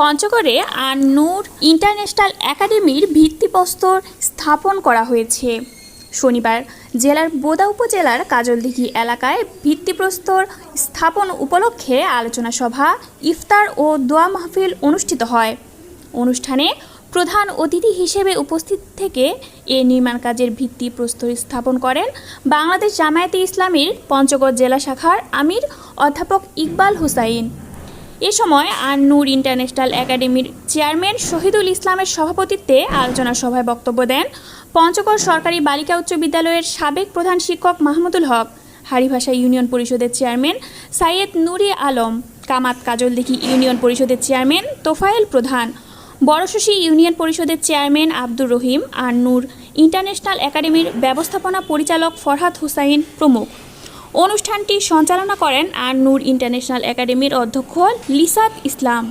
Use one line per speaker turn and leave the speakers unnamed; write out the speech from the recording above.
পঞ্চগড়ে আর নূর ইন্টারন্যাশনাল একাডেমির ভিত্তিপ্রস্তর স্থাপন করা হয়েছে। শনিবার জেলার বোদা উপজেলার কাজলদিঘি এলাকায় ভিত্তিপ্রস্তর স্থাপন উপলক্ষে আলোচনা সভা, ইফতার ও দোয়া মাহফিল অনুষ্ঠিত হয়। অনুষ্ঠানে প্রধান অতিথি হিসেবে উপস্থিত থেকে এ নির্মাণ কাজের ভিত্তি প্রস্তর স্থাপন করেন বাংলাদেশ জামায়াতে ইসলামীর পঞ্চগড় জেলা শাখার আমির অধ্যাপক ইকবাল হুসাইন। এ সময় আর নূর ইন্টারন্যাশনাল একাডেমির চেয়ারম্যান শহীদুল ইসলামের সভাপতিত্বে আলোচনা সভায় বক্তব্য দেন পঞ্চগড় সরকারি বালিকা উচ্চ বিদ্যালয়ের সাবেক প্রধান শিক্ষক মাহমুদুল হক হারিভাষা ইউনিয়ন পরিষদের চেয়ারম্যান সাইয়েদ নুরি আলম, কামাত কাজল কাজলদিঘি ইউনিয়ন পরিষদের চেয়ারম্যান তোফায়েল প্রধান বড়শশী ইউনিয়ন পরিষদের চেয়ারম্যান আব্দুর রহিম আর নূর ইন্টারন্যাশনাল একাডেমির ব্যবস্থাপনা পরিচালক ফরহাদ হুসাইন প্রমুখ। অনুষ্ঠানটি সঞ্চালনা করেন আর নূর ইন্টারন্যাশনাল একাডেমির অধ্যক্ষ লিসাত ইসলাম।